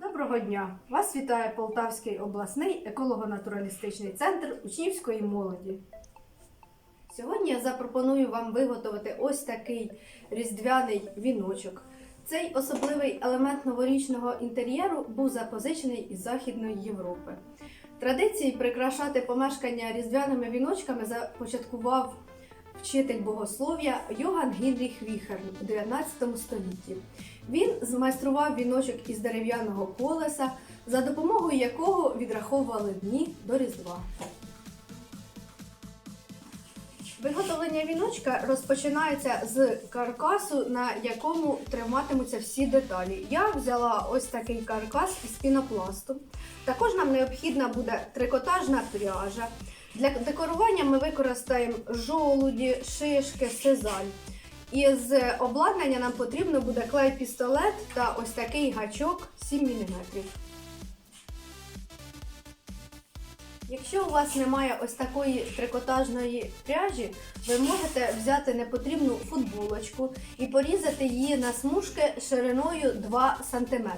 Доброго дня! Вас вітає Полтавський обласний еколого-натуралістичний центр учнівської молоді. Сьогодні я запропоную вам виготовити ось такий різдвяний віночок. Цей особливий елемент новорічного інтер'єру був запозичений із Західної Європи. Традиції прикрашати помешкання різдвяними віночками започаткував вчитель богослов'я Йоган Гінріх Віхерн у 19 столітті. Він змайстрував віночок із дерев'яного колеса, за допомогою якого відраховували дні до Різдва. Виготовлення віночка розпочинається з каркасу, на якому триматимуться всі деталі. Я взяла ось такий каркас із пінопласту. Також нам необхідна буде трикотажна пряжа. Для декорування ми використаємо жолуді, шишки, сизаль. Із обладнання нам потрібно буде клей-пістолет та ось такий гачок 7 мм. Якщо у вас немає ось такої трикотажної пряжі, ви можете взяти непотрібну футболочку і порізати її на смужки шириною 2 см.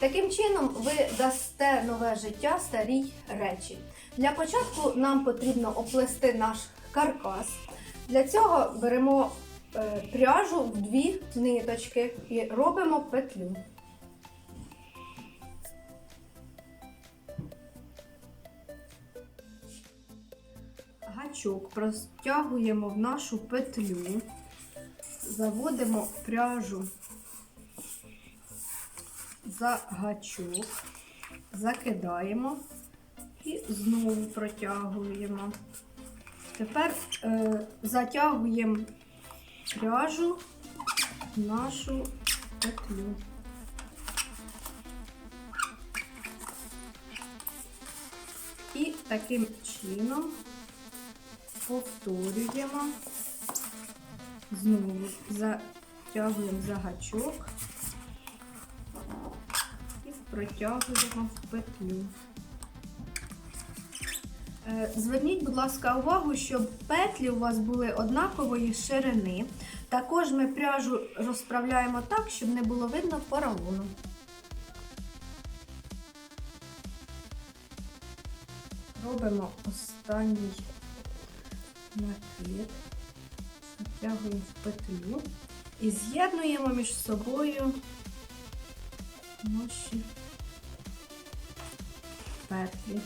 Таким чином ви дасте нове життя старій речі. Для початку нам потрібно оплести наш каркас. Для цього беремо е, пряжу в дві ниточки і робимо петлю. Гачок простягуємо в нашу петлю, заводимо пряжу за гачок, закидаємо і знову протягуємо. Тепер е, затягуємо пряжу в нашу петлю. І таким чином повторюємо, знову затягуємо за гачок і протягуємо в петлю. Е, Зверніть, будь ласка, увагу, щоб петлі у вас були однакової ширини. Також ми пряжу розправляємо так, щоб не було видно поролону. Робимо останній накид, затягуємо в петлю і з'єднуємо між собою наші петлі.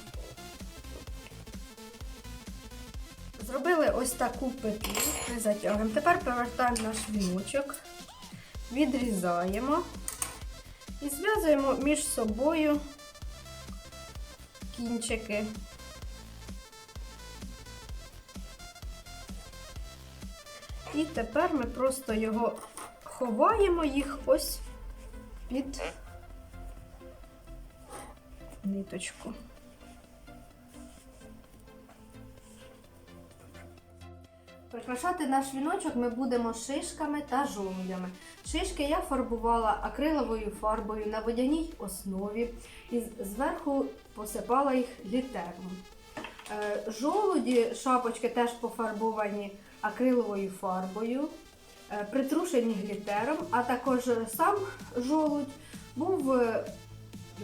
Зробили ось таку петлю, ми затягуємо. Тепер повертаємо наш віночок, відрізаємо і зв'язуємо між собою кінчики. І тепер ми просто його ховаємо їх ось під ниточку. Прикрашати наш віночок ми будемо шишками та жолудями. Шишки я фарбувала акриловою фарбою на водяній основі і зверху посипала їх літером. Е, Жолуді, шапочки теж пофарбовані акриловою фарбою, е, притрушені глітером, а також сам жолудь був е,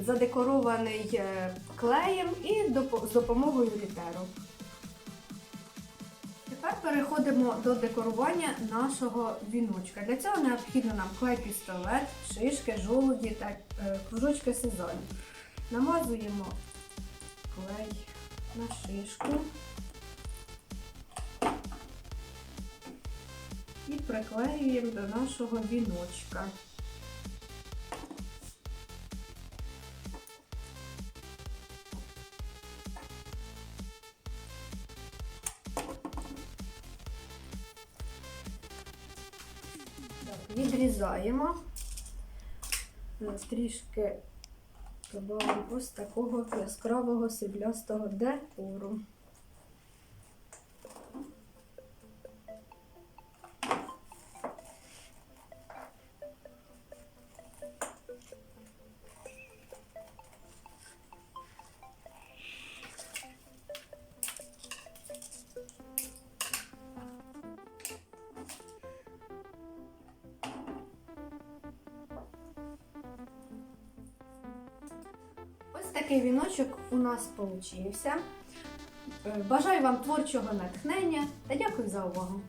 задекорований е, клеєм і з допомогою глітеру. Тепер переходимо до декорування нашого віночка. Для цього необхідно нам клей-пістолет, шишки, жолуді та е, кружочки сезону. Намазуємо клей на шишку приклеюємо до нашого віночка. Так, відрізаємо. Трішки ось такого яскравого сріблястого декору. Такий віночок у нас получився. Е, Бажаю вам творчого натхнення та дякую за увагу!